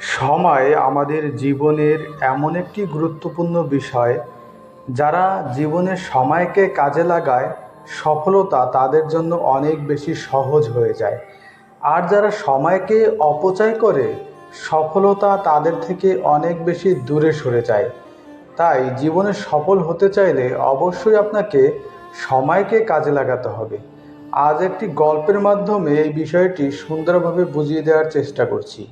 সময় আমাদের জীবনের এমন একটি গুরুত্বপূর্ণ বিষয়, যারা জীবনের সময়কে কাজে লাগায়, সফলতা তাদের জন্য অনেক বেশি সহজ হয়ে যায়। আর যারা সময়কে অপচয় করে, সফলতা তাদের থেকে অনেক বেশি দূরে সরে যায়। তাই জীবনে সফল হতে চাইলে অবশ্যই আপনাকে সময়কে কাজে লাগাতে হবে। আজ একটি গল্পের মাধ্যমে এই বিষয়টি সুন্দরভাবে বুঝিয়ে দেওয়ার চেষ্টা করছি।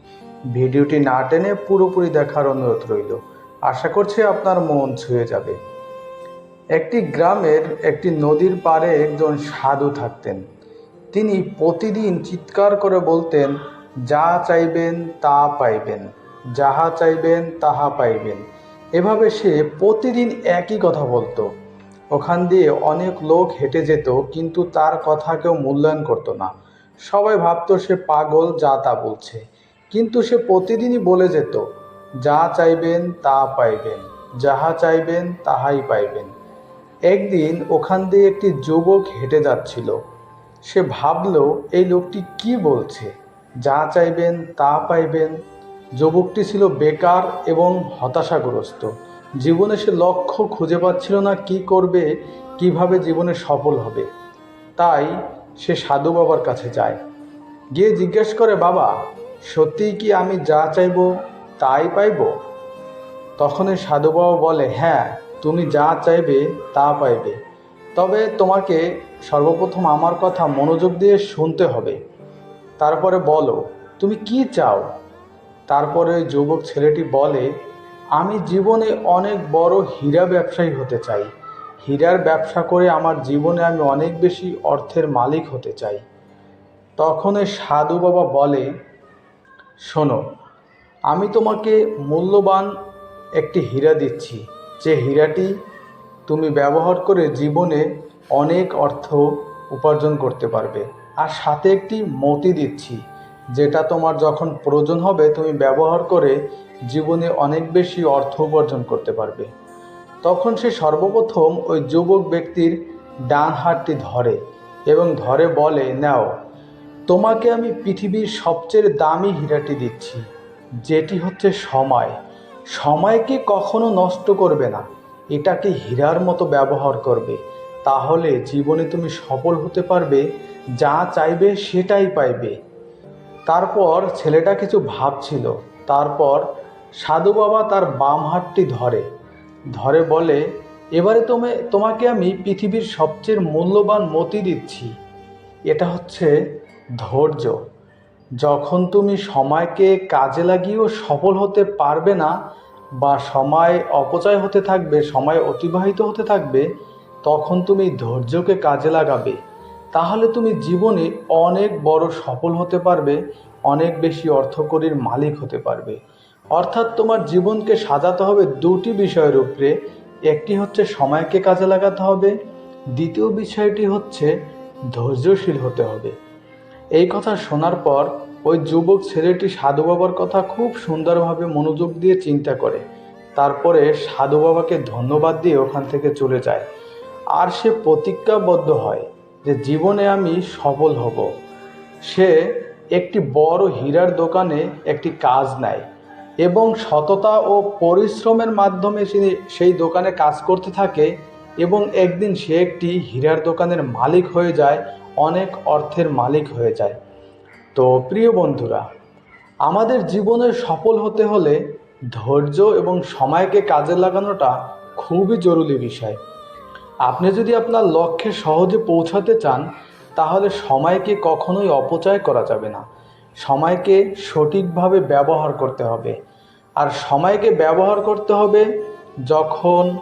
ভিডিওটি না টেনে পুরোপুরি দেখার অনুরোধ রইল। আশা করছি আপনার মন ছুঁয়ে যাবে। একটি গ্রামের একটি নদীর পাড়ে একজন সাধু থাকতেন। তিনি প্রতিদিন চিৎকার করে বলতেন, যা চাইবেন তা পাইবেন, যাহা চাইবেন তাহা পাইবেন। এভাবে সে প্রতিদিন একই কথা বলতো। ওখান দিয়ে অনেক লোক হেঁটে যেত, কিন্তু তার কথা কেউ মূল্যায়ন করতো না। সবাই ভাবতো সে পাগল, যা তা বলছে। কিন্তু সে প্রতিদিনই বলে যেত, যা চাইবেন তা পাইবেন, যাহা চাইবেন তাহাই পাইবেন। একদিন ওখান দিয়ে একটি যুবক হেঁটে যাচ্ছিল। সে ভাবলো, এই লোকটি কি বলছে? যা চাইবেন তা পাইবেন। যুবকটি ছিল বেকার এবং হতাশাগ্রস্ত। জীবনে সে লক্ষ্য খুঁজে পাচ্ছিল না কি করবে, কীভাবে জীবনে সফল হবে। তাই সে সাধু বাবার কাছে যায়। গিয়ে জিজ্ঞেস করে, বাবা, সত্যিই কি আমি যা চাইব তাই পাইব? তখন এই সাধু বাবা বলে হ্যাঁ তুমি যা চাইবে তা পাইবে। তবে তোমাকে সর্বপ্রথম আমার কথা মনোযোগ দিয়ে শুনতে হবে। তারপরে বলো, তুমি কি চাও? তারপরে যুবক ছেলেটি বলে আমি জীবনে অনেক বড় হীরা ব্যবসায়ী হতে চাই। হীরার ব্যবসা করে আমার জীবনে আমি অনেক বেশি অর্থের মালিক হতে চাই। তখন সাধু বাবা বলে, শোনো, আমি তোমাকে মূল্যবান একটি হীরা দিচ্ছি। যে হীরাটি তুমি ব্যবহার করে জীবনে অনেক অর্থ উপার্জন করতে পারবে। আর সাথে একটি মতি দিচ্ছি। যেটা তোমার যখন প্রয়োজন হবে, তুমি ব্যবহার করে জীবনে অনেক বেশি অর্থ উপার্জন করতে পারবে। তখন সে সর্বপ্রথম ওই যুবক ব্যক্তির ডান হাতটি ধরে এবং ধরে বলে, নাও, তোমাকে আমি পৃথিবীর সবচেয়ে দামি হীরাটি দিচ্ছি। যেটি হচ্ছে সময়। সময়কে কখনো নষ্ট করবে না। এটাকে হীরার মতো ব্যবহার করবে। তাহলে জীবনে তুমি সফল হতে পারবে, যা চাইবে সেটাই পাইবে। তারপর ছেলেটা কিছু ভাবছিল। তারপর সাধু বাবা তার বাম হাতটি ধরে। ধরে বলে, এবারে তুমি তোমাকে আমি পৃথিবীর সবচেয়ে মূল্যবান মতি দিচ্ছি। এটা হচ্ছে ধৈর্য। যখন তুমি সময়কে কাজে লাগিয়েও সফল হতে পারবে না বা সময় অপচয় হতে থাকবে, সময় অতিবাহিত হতে থাকবে, তখন তুমি ধৈর্যকে কাজে লাগাবে। তাহলে তুমি জীবনে অনেক বড় সফল হতে পারবে, অনেক বেশি অর্থকরীর মালিক হতে পারবে। অর্থাৎ তোমার জীবনকে সাজাতে হবে দুটি বিষয়ের উপরে, একটি হচ্ছে সময়কে কাজে লাগাতে হবে, দ্বিতীয় বিষয়টি হচ্ছে ধৈর্যশীল হতে হবে। এই কথা শোনার পর ওই যুবক ছেলেটি সাধু বাবার কথা খুব সুন্দরভাবে মনোযোগ দিয়ে চিন্তা করে। তারপরে সাধু বাবাকে ধন্যবাদ দিয়ে ওখান থেকে চলে যায়। আর সে প্রতিজ্ঞাবদ্ধ হয়। যে জীবনে আমি সফল হব। সে একটি বড় হীরার দোকানে একটি কাজ নেয় এবং সততা ও পরিশ্রমের মাধ্যমে সে সেই দোকানে কাজ করতে থাকে এবং একদিন সে একটি হীরার দোকানের মালিক হয়ে যায়, অনেক অর্থের মালিক হয়ে যায়। তো প্রিয় বন্ধুরা, আমাদের জীবনে সফল হতে হলে ধৈর্য এবং সময়কে কাজে লাগানোটা খুবই জরুরি বিষয়। আপনি যদি আপনার লক্ষ্যে সহজে পৌঁছাতে চান, তাহলে সময়কে কখনোই অপচয় করা যাবে না। সময়কে সঠিকভাবে ব্যবহার করতে হবে। আর সময়কে ব্যবহার করতে হবে যখন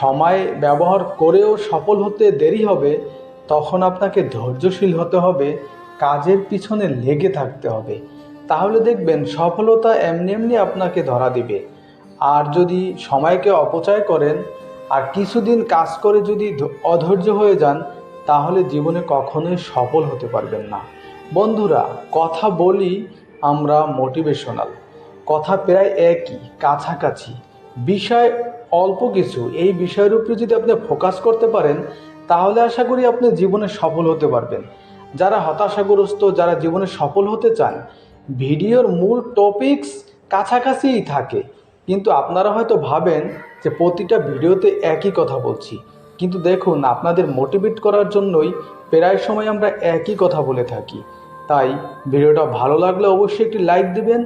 সময় ব্যবহার করেও সফল হতে দেরি হবে, তখন আপনাকে ধৈর্যশীল হতে হবে, কাজের পিছনে লেগে থাকতে হবে। তাহলে দেখবেন সফলতা এমনি এমনি আপনাকে ধরা দিবে। আর যদি সময়কে অপচয় করেন আর কিছুদিন কাজ করে যদি অধৈর্য হয়ে যান, তাহলে জীবনে কখনোই সফল হতে পারবেন না। বন্ধুরা, কথা বলি আমরা মোটিভেশনাল কথা প্রায় একই, কাছাকাছি। বিষয় অল্প কিছু। এই বিষয়ের উপরে যদি আপনি ফোকাস করতে পারেন, তাহলে আশা করি আপনি জীবনে সফল হতে পারবেন। যারা হতাশাগ্রস্ত, যারা জীবনে সফল হতে চান, ভিডিওর মূল টপিকস কাছাকাছিই থাকে। কিন্তু আপনারা হয়তো ভাবেন যে প্রতিটা ভিডিওতে একই কথা বলছি। কিন্তু দেখুন, আপনাদের মোটিভেট করার জন্যই প্রায় সময় আমরা একই কথা বলে থাকি। তাই ভিডিওটা ভালো লাগলে অবশ্যই একটি লাইক দিবেন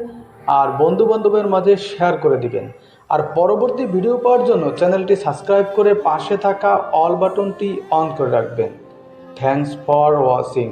আর বন্ধু বান্ধবের মাঝে শেয়ার করে দিবেন। আর পরবর্তী ভিডিও পাওয়ার জন্য চ্যানেলটি সাবস্ক্রাইব করে পাশে থাকা অল বাটনটি অন করে রাখবেন। Thanks for watching